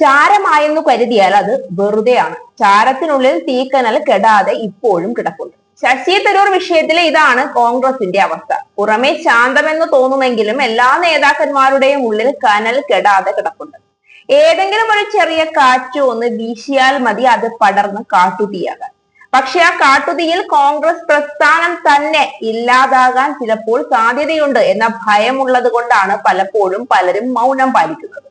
ചാരമായെന്നു കരുതിയാൽ അത് വെറുതെയാണ്. ചാരത്തിനുള്ളിൽ തീക്കനൽ കെടാതെ ഇപ്പോഴും കിടക്കുന്നു ശശി തരൂർ വിഷയത്തിലെ ഇതാണ് കോൺഗ്രസിന്റെ അവസ്ഥ. പുറമെ ശാന്തമെന്ന് തോന്നുമെങ്കിലും എല്ലാ നേതാക്കന്മാരുടെയും ഉള്ളിൽ കനൽ കെടാതെ കിടക്കുന്നു ഏതെങ്കിലും ഒരു ചെറിയ കാറ്റ് ഒന്ന് വീശിയാൽ മതി അത് പടർന്ന് കാട്ടുതീയാകാൻ. പക്ഷെ ആ കാട്ടുതീയിൽ കോൺഗ്രസ് പ്രസ്ഥാനം തന്നെ ഇല്ലാതാകാൻ ചിലപ്പോൾ സാധ്യതയുണ്ട് എന്ന ഭയമുള്ളത് കൊണ്ടാണ് പലപ്പോഴും പലരും മൗനം പാലിക്കുന്നത്.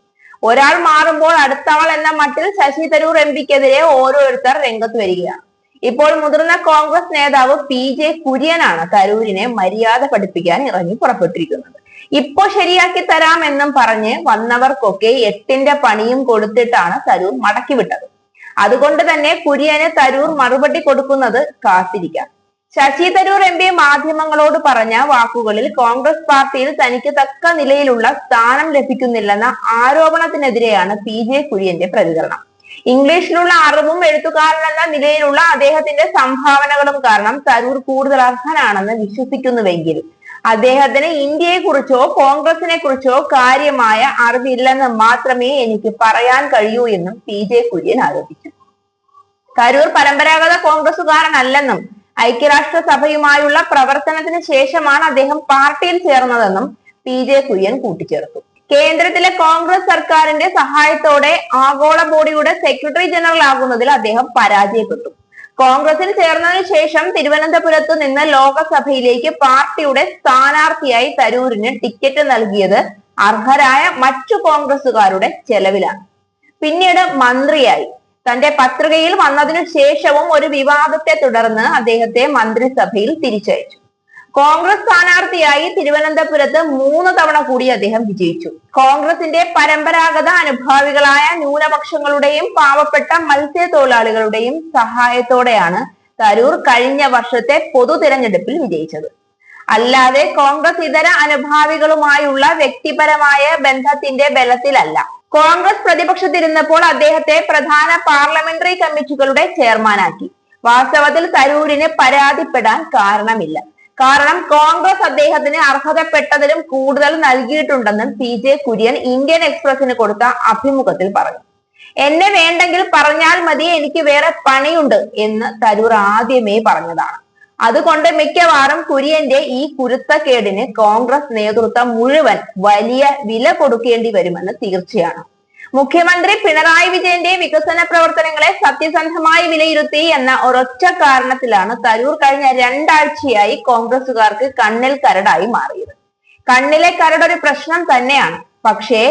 ഒരാൾ മാറുമ്പോൾ അടുത്ത ആൾ എന്ന മട്ടിൽ ശശി തരൂർ എം പിക്കെതിരെ ഓരോരുത്തർ രംഗത്ത് വരികയാണ്. ഇപ്പോൾ മുതിർന്ന കോൺഗ്രസ് നേതാവ് പി ജെ കുര്യനാണ് തരൂരിനെ മര്യാദ പഠിപ്പിക്കാൻ ഇറങ്ങി പുറപ്പെട്ടിരിക്കുന്നത്. ഇപ്പോ ശരിയാക്കി തരാം എന്നും പറഞ്ഞ് വന്നവർക്കൊക്കെ എട്ടിന്റെ പണിയും കൊടുത്തിട്ടാണ് തരൂർ മടക്കി വിട്ടത്. അതുകൊണ്ട് തന്നെ കുര്യന് തരൂർ മറുപടി കൊടുക്കുന്നത് കാത്തിരിക്കാം. ശശി തരൂർ എം പി മാധ്യമങ്ങളോട് പറഞ്ഞ വാക്കുകളിൽ കോൺഗ്രസ് പാർട്ടിയിൽ തനിക്ക് തക്ക നിലയിലുള്ള സ്ഥാനം ലഭിക്കുന്നില്ലെന്ന ആരോപണത്തിനെതിരെയാണ് പി ജെ കുര്യന്റെ പ്രതികരണം. ഇംഗ്ലീഷിലുള്ള അറിവും എഴുത്തുകാരനെന്ന നിലയിലുള്ള അദ്ദേഹത്തിന്റെ സംഭാവനകളും കാരണം തരൂർ കൂടുതൽ അർഹനാണെന്ന് വിശ്വസിക്കുന്നുവെങ്കിൽ അദ്ദേഹത്തിന് ഇന്ത്യയെ കുറിച്ചോ കോൺഗ്രസിനെ കുറിച്ചോ കാര്യമായ അറിവില്ലെന്ന് മാത്രമേ എനിക്ക് പറയാൻ കഴിയൂ എന്നും പി ജെ കുര്യൻ ആരോപിച്ചു. തരൂർ പരമ്പരാഗത കോൺഗ്രസുകാരനല്ലെന്നും ഐക്യരാഷ്ട്ര സഭയുമായുള്ള പ്രവർത്തനത്തിന് ശേഷമാണ് അദ്ദേഹം പാർട്ടിയിൽ ചേർന്നതെന്നും പി ജെ കുര്യൻ കൂട്ടിച്ചേർത്തു. കേന്ദ്രത്തിലെ കോൺഗ്രസ് സർക്കാരിന്റെ സഹായത്തോടെ ആഗോള ബോഡിയുടെ സെക്രട്ടറി ജനറൽ ആകുന്നതിൽ അദ്ദേഹം പരാജയപ്പെട്ടു. കോൺഗ്രസിൽ ചേർന്നതിനു ശേഷം തിരുവനന്തപുരത്ത് നിന്ന് ലോകസഭയിലേക്ക് പാർട്ടിയുടെ സ്ഥാനാർത്ഥിയായി തരൂരിന് ടിക്കറ്റ് നൽകിയത് അർഹരായ മറ്റു കോൺഗ്രസുകാരുടെ ചെലവിലാണ്. പിന്നീട് മന്ത്രിയായി. തന്റെ പത്രികയിൽ വന്നതിനു ശേഷവും ഒരു വിവാദത്തെ തുടർന്ന് അദ്ദേഹത്തെ മന്ത്രിസഭയിൽ തിരിച്ചയച്ചു. കോൺഗ്രസ് സ്ഥാനാർത്ഥിയായി തിരുവനന്തപുരത്ത് മൂന്ന് തവണ കൂടി അദ്ദേഹം വിജയിച്ചു. കോൺഗ്രസിന്റെ പരമ്പരാഗത അനുഭാവികളായ ന്യൂനപക്ഷങ്ങളുടെയും പാവപ്പെട്ട മത്സ്യത്തൊഴിലാളികളുടെയും സഹായത്തോടെയാണ് തരൂർ കഴിഞ്ഞ വർഷത്തെ പൊതു തിരഞ്ഞെടുപ്പിൽ വിജയിച്ചത്. അല്ലാതെ കോൺഗ്രസ് ഇതര അനുഭാവികളുമായുള്ള വ്യക്തിപരമായ ബന്ധത്തിന്റെ ബലത്തിലല്ല. കോൺഗ്രസ് പ്രതിപക്ഷത്തിരുന്നപ്പോൾ അദ്ദേഹത്തെ പ്രധാന പാർലമെന്ററി കമ്മിറ്റികളുടെ ചെയർമാനാക്കി. വാസ്തവത്തിൽ തരൂരിന് പരാതിപ്പെടാൻ കാരണമില്ല. കാരണം കോൺഗ്രസ് അദ്ദേഹത്തിന് അർഹതപ്പെട്ടതിലും കൂടുതൽ നൽകിയിട്ടുണ്ടെന്നും പി ജെ കുര്യൻ ഇന്ത്യൻ എക്സ്പ്രസിന് കൊടുത്ത അഭിമുഖത്തിൽ പറഞ്ഞു. എന്നെ വേണ്ടെങ്കിൽ പറഞ്ഞാൽ മതി എനിക്ക് വേറെ പണിയുണ്ട് എന്ന് തരൂർ ആദ്യമേ പറഞ്ഞതാണ്. അതുകൊണ്ട് മിക്കവാറും കുര്യന്റെ ഈ കുരുത്തക്കേടിന് കോൺഗ്രസ് നേതൃത്വം മുഴുവൻ വലിയ വില കൊടുക്കേണ്ടി വരുമെന്ന് തീർച്ചയാണ്. മുഖ്യമന്ത്രി പിണറായി വിജയന്റെ വികസന പ്രവർത്തനങ്ങളെ സത്യസന്ധമായി വിലയിരുത്തി എന്ന ഒരൊറ്റ കാരണത്തിലാണ് തരൂർ കഴിഞ്ഞ രണ്ടാഴ്ചയായി കോൺഗ്രസുകാർക്ക് കണ്ണിൽ കരടായി മാറിയത്. കണ്ണിലെ കരട് ഒരു പ്രശ്നം തന്നെയാണ്. പക്ഷേ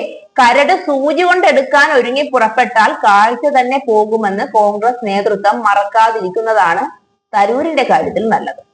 കരട് സൂചി കൊണ്ടെടുക്കാൻ ഒരുങ്ങി പുറപ്പെട്ടാൽ കാഴ്ച തന്നെ പോകുമെന്ന് കോൺഗ്രസ് നേതൃത്വം മറക്കാതിരിക്കുന്നതാണ് തരൂരിന്റെ കാര്യത്തിൽ നല്ലത്.